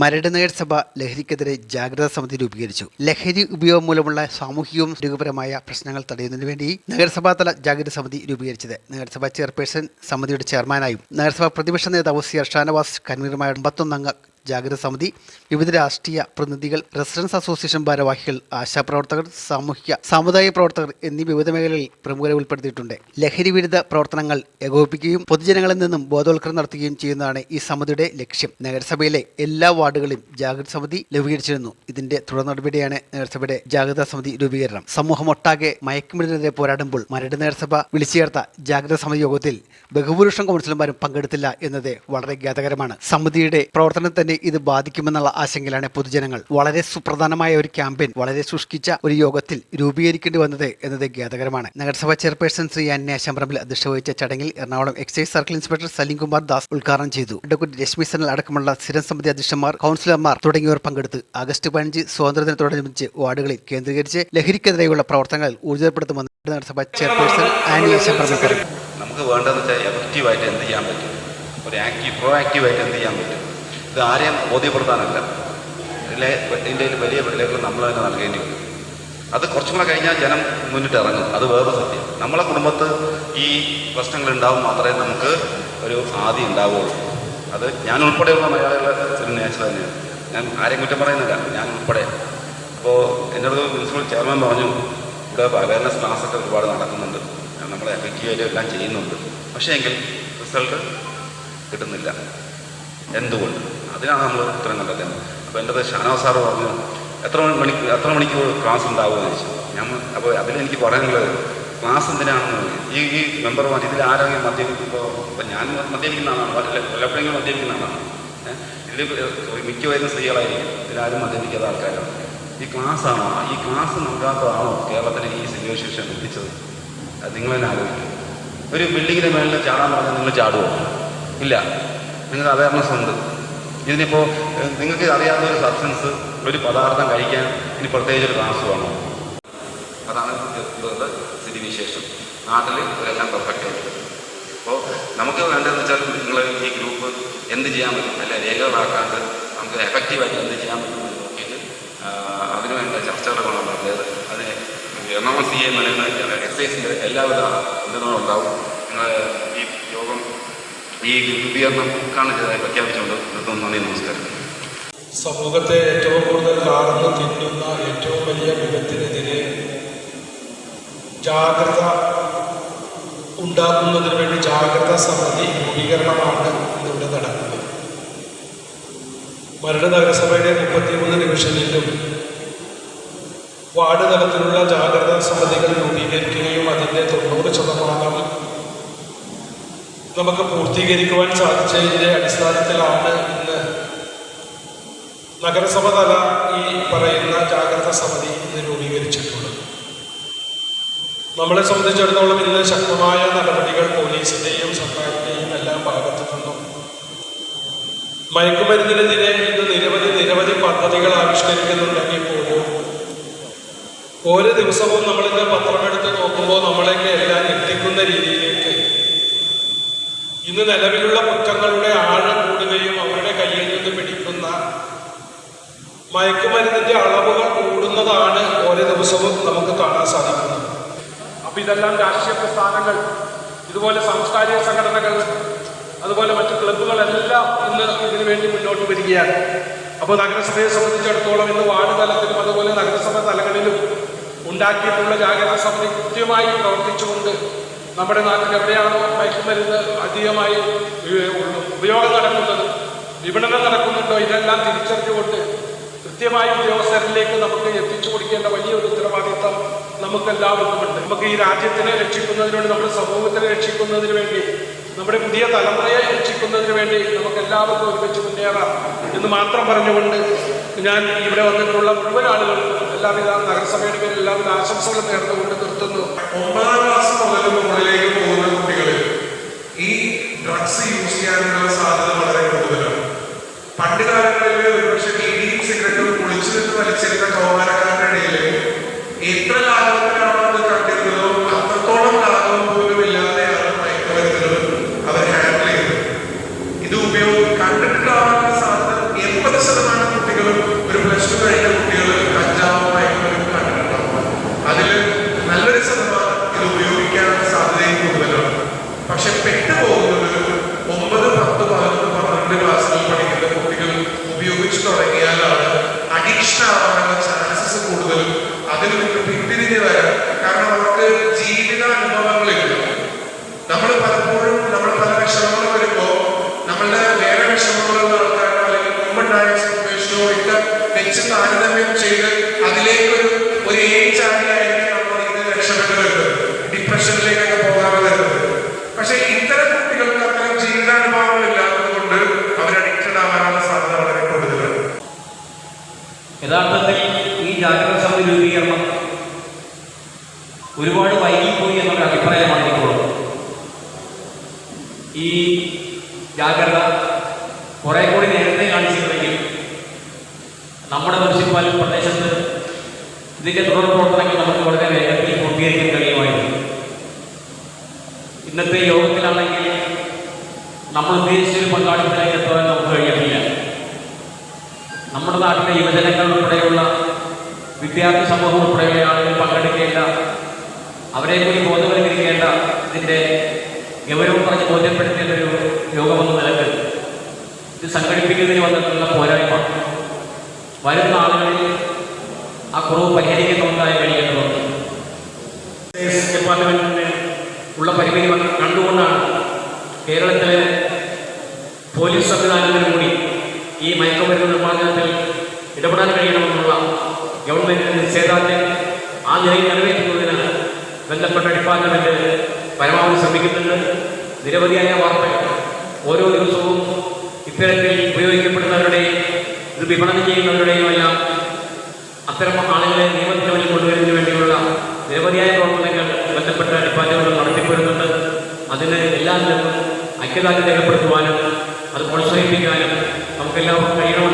മരട് നഗരസഭ ലഹരിക്കെതിരെ ജാഗ്രതാ സമിതി രൂപീകരിച്ചു. ലഹരി ഉപയോഗം മൂലമുള്ള സാമൂഹികവും രൂപപരമായ പ്രശ്നങ്ങൾ തടയുന്നതിനു വേണ്ടി നഗരസഭാതല ജാഗ്രതാ സമിതി രൂപീകരിച്ചത്. നഗരസഭാ ചെയർപേഴ്സൺ സമിതിയുടെ ചെയർമാനായും നഗരസഭാ പ്രതിപക്ഷ നേതാവ് സി ആർ ഷാനവാസ് കൺവീനറുമായ അമ്പത്തൊന്നംഗ ജാഗ്രതാ സമിതി വിവിധ രാഷ്ട്രീയ പ്രതിനിധികൾ റെസിഡൻസ് അസോസിയേഷൻ ഭാരവാഹികൾ ആശാപ്രവർത്തകർ സാമൂഹിക സാമുദായിക പ്രവർത്തകർ എന്നീ വിവിധ മേഖലകളിൽ പ്രമുഖരെ ഉൾപ്പെടുത്തിയിട്ടുണ്ട്. ലഹരി വിരുദ്ധ പ്രവർത്തനങ്ങൾ ഏകോപിപ്പിക്കുകയും പൊതുജനങ്ങളിൽ നിന്നും ബോധവൽക്കരണം നടത്തുകയും ചെയ്യുന്നതാണ് ഈ സമിതിയുടെ ലക്ഷ്യം. നഗരസഭയിലെ എല്ലാ വാർഡുകളിലും ജാഗ്രത സമിതി രൂപീകരിച്ചിരുന്നു. ഇതിന്റെ തുടർ നടപടിയാണ് നഗരസഭയുടെ ജാഗ്രതാ സമിതി രൂപീകരണം. സമൂഹമൊട്ടാകെ മയക്കുമരുന്നിനെതിരെ പോരാടുമ്പോൾ മരട് നഗരസഭ വിളിച്ചു ചേർത്ത ജാഗ്രതാ സമിതി യോഗത്തിൽ ബഹുഭൂരിഷം കൗൺസിലർമാരും പങ്കെടുത്തില്ല എന്നത് വളരെ ഖേദകരമാണ്. സമിതിയുടെ പ്രവർത്തനം തന്നെ ഇത് ബാധിക്കുമെന്നുള്ള ആശങ്കയിലാണ് പൊതുജനങ്ങൾ. വളരെ സുപ്രധാനമായ ഒരു ക്യാമ്പയിൻ വളരെ ശുഷ്കിച്ച ഒരു യോഗത്തിൽ രൂപീകരിക്കേണ്ടി വന്നത് എന്നത് ഖേദകരമാണ്. നഗരസഭാ ചെയർപേഴ്സൺ ശ്രീ അന്യ ശമ്പറമ്പിൽ അധ്യക്ഷ വഹിച്ച ചടങ്ങിൽ Ernakulam excise circle inspector Salimkumar Das ഉദ്ഘാടനം ചെയ്തു. അഡ്വക്കേറ്റ് രശ്മി സനൽ അടക്കമുള്ള സ്ഥിരം സമിതി അധ്യക്ഷന്മാർ കൗൺസിലർമാർ തുടങ്ങിയവർ പങ്കെടുത്ത് ആഗസ്റ്റ് പതിനഞ്ച് സ്വാതന്ത്ര്യദിനത്തോടനുബന്ധിച്ച് വാർഡുകളിൽ കേന്ദ്രീകരിച്ച് ലഹരിക്കെതിരെയുള്ള പ്രവർത്തനങ്ങൾ ഊർജപ്പെടുത്തുമെന്ന് നഗരസഭാ ചെയർപേഴ്സൺ ആനി ശമ്പറമ്പിൽ പറഞ്ഞു. നമുക്ക് വേണ്ടതെന്ന് വെച്ചാൽ എഫക്റ്റീവായിട്ട് എന്ത് ചെയ്യാൻ പറ്റും? ഒരു ആക്റ്റീവ് പ്രോ ആക്റ്റീവായിട്ട് എന്ത് ചെയ്യാൻ പറ്റും? ഇത് ആരെയും ബോധ്യപ്പെടുത്താനല്ല. ഇതിന്റെ വലിയ വിലകൾ നമ്മൾ തന്നെ നൽകേണ്ടി വരും. അത് കുറച്ചും കൂടെ കഴിഞ്ഞാൽ ജനം മുന്നിട്ട് ഇറങ്ങും. അത് വേറെ സത്യം. നമ്മളെ കുടുംബത്ത് ഈ പ്രശ്നങ്ങൾ ഉണ്ടാവും മാത്രമേ നമുക്ക് ഒരു ആദി ഉണ്ടാവുകയുള്ളൂ അത് ഞാൻ ഉൾപ്പെടെയുള്ള മലയാളികളുടെ ഒരു നേച്ചർ തന്നെയാണ്. ഞാൻ ആരെയും കുറ്റം പറയുന്നില്ല. ഞാൻ ഉൾപ്പെടെ. അപ്പോൾ എന്നോട് മുനിസിപ്പൽ ചെയർമാൻ പറഞ്ഞു ഇവിടെ അവയർനെസ് ക്ലാസ്സൊക്കെ ഒരുപാട് നടക്കുന്നുണ്ട്. നമ്മളെ എഫക്റ്റീവായിട്ട് എല്ലാം ചെയ്യുന്നുണ്ട്. പക്ഷേ എങ്കിൽ റിസൾട്ട് കിട്ടുന്നില്ല. എന്തുകൊണ്ട്? അതിനാണ് നമ്മൾ ഉത്തരം കണ്ടെത്തുന്നത് അപ്പോൾ എന്റെ ഷാനവാസ് സാറ് പറഞ്ഞു എത്ര മണി എത്ര മണിക്കൂർ ക്ലാസ് ഉണ്ടാവുമെന്ന് ചോദിച്ചു. ഞാൻ അപ്പോൾ അതിലെനിക്ക് പറയാനുള്ളത് ക്ലാസ് എന്തിനാണെന്ന് ഈ ഈ മെമ്പർമാർ ഇതിൽ ആരെങ്കിലും മദ്യപിക്കുമ്പോൾ ഇപ്പം ഞാൻ മദ്യപിക്കുന്ന ആളാണ്. വല്ല- വല്ലപ്പോഴെങ്കിലും മദ്യപിക്കുന്ന ആളാണ്. ഇതിൽ മിക്കവരും സ്ത്രീകളായിരിക്കും. ഇതിലാരും മദ്യപിക്കാത്ത ആൾക്കാരാണ്. ഈ ക്ലാസ് ക്ലാസ്സാണോ ഈ ക്ലാസ് നൽകാത്തതാണോ കേരളത്തിലെ ഈ സിറ്റുവേഷൻ എത്തിച്ചത് അത് നിങ്ങൾ തന്നെ ആലോചിക്കും. ഒരു ബിൽഡിങ്ങിന്റെ മേളിൽ ചാടാൻ പറഞ്ഞാൽ നിങ്ങൾ ചാടുമോ ഇല്ല. നിങ്ങൾക്ക് അവയർനെസ് ഉണ്ട്. ഇതിനിപ്പോൾ നിങ്ങൾക്ക് അറിയാവുന്ന ഒരു സബ്സ്റ്റൻസ് ഒരു പദാർത്ഥം കഴിക്കാൻ ഇനി പ്രത്യേകിച്ച് ഒരു ക്ലാസ് വേണം? അതാണ് ഇപ്പോഴത്തെ സ്ഥിതിവിശേഷം നാട്ടിൽ ഇവരെല്ലാം പെർഫെക്റ്റ് ആയിട്ട് അപ്പോൾ നമുക്ക് വേണ്ടതെന്ന് വെച്ചാൽ നിങ്ങൾ ഈ ഗ്രൂപ്പ് എന്ത് ചെയ്യാൻ പറ്റും? അല്ലെ രേഖകളാക്കാണ്ട് നമുക്ക് എഫക്റ്റീവായിട്ട് എന്ത് ചെയ്യാൻ പറ്റും എന്ന് നോക്കിയിട്ട് ആഹ്, അതിന് വേണ്ട ചർച്ചകൾ വേണം നടത്തിയത് അത് എസ് സി എം പറയുന്നത് എക്സൈസിന്റെ എല്ലാവിധ ഉണ്ടാവും നിങ്ങൾ ഈ ഈ രൂപീകരണം കാണിച്ചതായി പ്രഖ്യാപിച്ചുകൊണ്ട് നിർത്തുന്നു. നന്ദി നമസ്കാരം. സമൂഹത്തെ ഏറ്റവും കൂടുതൽ കാർന്ന് തിന്നുന്ന ഏറ്റവും വലിയ വിപത്തിനെതിരെ ജാഗ്രത ഉണ്ടാക്കുന്നതിന് വേണ്ടി ജാഗ്രത സമിതി രൂപീകരണമാണ് ഇവിടെ നടക്കുന്നത്. മരട് നഗരസഭയുടെ മുപ്പത്തിമൂന്ന് ഡിവിഷനിലും വാർഡ് തലത്തിലുള്ള ജാഗ്രതാ സമിതികൾ രൂപീകരിക്കുകയും അതിന്റെ തൊണ്ണൂറ് ശതമാനം നമുക്ക് പൂർത്തീകരിക്കുവാൻ സാധിച്ചതിന്റെ അടിസ്ഥാനത്തിലാണ് ഇന്ന് നഗരസഭ തല ഈ പറയുന്ന ജാഗ്രത സമിതി ഇന്ന് രൂപീകരിച്ചിട്ടുള്ളത്. നമ്മളെ സംബന്ധിച്ചിടത്തോളം ഇന്ന് ശക്തമായ നടപടികൾ പോലീസിന്റെയും സർക്കാരിന്റെയും എല്ലാം ഭാഗത്തു നിന്നും മയക്കുമരുന്നിനെതിരെ ഇന്ന് നിരവധി നിരവധി പദ്ധതികൾ ആവിഷ്കരിക്കുന്നുണ്ടെങ്കിൽ പോലും ഓരോ ദിവസവും നമ്മളിന്ന് പത്രമെടുത്ത് നോക്കുമ്പോൾ നമ്മളെയൊക്കെ എല്ലാം എത്തിക്കുന്ന രീതിയിലേക്ക് ഇന്ന് നിലവിലുള്ള കുറ്റങ്ങളുടെ ആഴം കൂടുകയും അവരുടെ കയ്യിൽ നിന്ന് പിടിക്കുന്ന മയക്കുമരുന്നിന്റെ അളവുകൾ കൂടുന്നതാണ് ഓരോ ദിവസവും നമുക്ക് കാണാൻ സാധിക്കുന്നത്. അപ്പൊ ഇതെല്ലാം രാഷ്ട്രീയ പ്രസ്ഥാനങ്ങൾ ഇതുപോലെ സാംസ്കാരിക സംഘടനകൾ അതുപോലെ മറ്റു ക്ലബ്ബുകളെല്ലാം ഇന്ന് ഇതിനു വേണ്ടി മുന്നോട്ട് വരികയാണ്. അപ്പോൾ നഗരസഭയെ സംബന്ധിച്ചിടത്തോളം ഇന്ന് വാർഡ് തലത്തിലും അതുപോലെ നഗരസഭ തലങ്ങളിലും ഉണ്ടാക്കിയിട്ടുള്ള ജാഗ്രതാ സമിതി കൃത്യമായി പ്രവർത്തിച്ചുകൊണ്ട് നമ്മുടെ നാട്ടിൽ എവിടെയാണോ മയക്കുമരുന്ന് അധികമായി ഉപയോഗം നടക്കുന്നത് വിപണനം നടക്കുന്നുണ്ടോ ഇതെല്ലാം തിരിച്ചറിഞ്ഞുകൊണ്ട് കൃത്യമായി ഉദ്യോഗസ്ഥരിലേക്ക് നമുക്ക് എത്തിച്ചു കൊടുക്കേണ്ട വലിയൊരു ഉത്തരവാദിത്തം നമുക്കെല്ലാവർക്കുമുണ്ട്. നമുക്ക് ഈ രാജ്യത്തിനെ രക്ഷിക്കുന്നതിന് വേണ്ടി നമ്മുടെ സമൂഹത്തിനെ രക്ഷിക്കുന്നതിന് വേണ്ടി നമ്മുടെ പുതിയ തലമുറയെ രക്ഷിക്കുന്നതിന് വേണ്ടി നമുക്ക് എല്ലാവർക്കും ഒരുമിച്ച് മുന്നേറാം എന്ന് മാത്രം പറഞ്ഞുകൊണ്ട് ഞാൻ ഇവിടെ വന്നിട്ടുള്ള മുഴുവൻ ആളുകൾക്കും എല്ലാവിധ നഗരസഭയുടെ പേരിൽ എല്ലാവിധ ആശംസകളും നേർന്നുകൊണ്ട് നിർത്തുന്നു. ഒമ്പതാം ക്ലാസ് മുതൽ മുകളിലേക്ക് പോകുന്ന കുട്ടികളിൽ ഈ ഡ്രഗ്സ് യൂസ് ചെയ്യാനുള്ള സാധ്യത തുടങ്ങിയാലാണ് അഡിക്ഷൻ ആവാനുള്ള ചാൻസസ് കൂടുതലും. അതിൽ നിന്ന് പിന്തിരിഞ്ഞ് വരാൻ കാരണം അവർക്ക് ജീവിതാനുഭവങ്ങൾ ഇല്ല നമ്മൾ പലപ്പോഴും നമ്മൾ പല വിഷമങ്ങൾ വരുമ്പോൾ നമ്മളുടെ വേറെ വിഷമങ്ങളുള്ള ആൾക്കാരോ അല്ലെങ്കിൽ മുമ്പുണ്ടായ സമിതി രൂപീകരണം. ഒരുപാട് വൈകിപ്പോയി എന്നൊരു അഭിപ്രായമാണ് എനിക്കുള്ളത് ഈ ജാഗ്രത കുറെ കൂടി നേരത്തെ കാണിച്ചിട്ടുണ്ടെങ്കിൽ നമ്മുടെ മുനിസിപ്പൽ പ്രദേശത്ത് ഇതിന്റെ തുടർ പ്രവർത്തനങ്ങൾ നമുക്ക് വളരെ വേഗത്തിൽ പൂർത്തീകരിക്കാൻ കഴിയുമായിരുന്നു. ഇന്നത്തെ യോഗത്തിലാണെങ്കിൽ നമ്മൾ ഉദ്ദേശിച്ചൊരു പങ്കാളിത്തത്തിലേക്ക് എത്താൻ നമുക്ക് കഴിയത്തില്ല നമ്മുടെ നാട്ടിലെ യുവജനങ്ങൾ ഉൾപ്പെടെയുള്ള വിദ്യാർത്ഥി സമൂഹം ഉൾപ്പെടെയുള്ള ആളുകൾ പങ്കെടുക്കേണ്ട അവരെ കൂടി ബോധവൽക്കരിക്കേണ്ട ഇതിന്റെ ഗൗരവം പറഞ്ഞ് ബോധ്യപ്പെടുത്തേണ്ട ഒരു യോഗമെന്ന നിലയ്ക്ക്. ഇത് സംഘടിപ്പിക്കുന്നതിന് വന്നിട്ടുള്ള പോരായ്മ. വരുന്ന ആളുകളിൽ ആ കുറവ് പരിഹരിക്കുന്നതായി കഴിയേണ്ടതുണ്ട് ഉള്ള പരിമിതി കണ്ടുകൊണ്ടാണ് കേരളത്തിലെ പോലീസ് സംവിധാനത്തിനും കൂടി ഈ മയക്കുമരുന്ന് നിർമ്മാർജനത്തിൽ ഇടപെടാൻ കഴിയണമെന്നുള്ള ഗവൺമെന്റിന്റെ നിശ്ചയദാർഢ്യം ആ നിലയിൽ നിറവേറ്റുന്നതിന് ബന്ധപ്പെട്ട ഡിപ്പാർട്ട്മെന്റ് പരമാവധി ശ്രമിക്കുന്നുണ്ട്. നിരവധിയായ വാർത്തകൾ ഓരോ ദിവസവും ഇത്തരത്തിൽ ഉപയോഗിക്കപ്പെടുന്നവരുടെയും ഇത് വിപണനം ചെയ്യുന്നവരുടെയും എല്ലാം അത്തരം ആളുകളെ നിയമത്തിന് മുന്നിൽ കൊണ്ടുവരുന്നതിന് വേണ്ടിയുള്ള നിരവധിയായ പ്രവർത്തനങ്ങൾ ബന്ധപ്പെട്ട ഡിപ്പാർട്ട്മെന്റുകൾ നടത്തിപ്പോരുന്നുണ്ട്. അതിന് എല്ലാ നിലക്കും ഐക്യദാർഢ്യം രേഖപ്പെടുത്തുവാനും അത് പ്രോത്സാഹിപ്പിക്കാനും നമുക്കെല്ലാവർക്കും കഴിയണം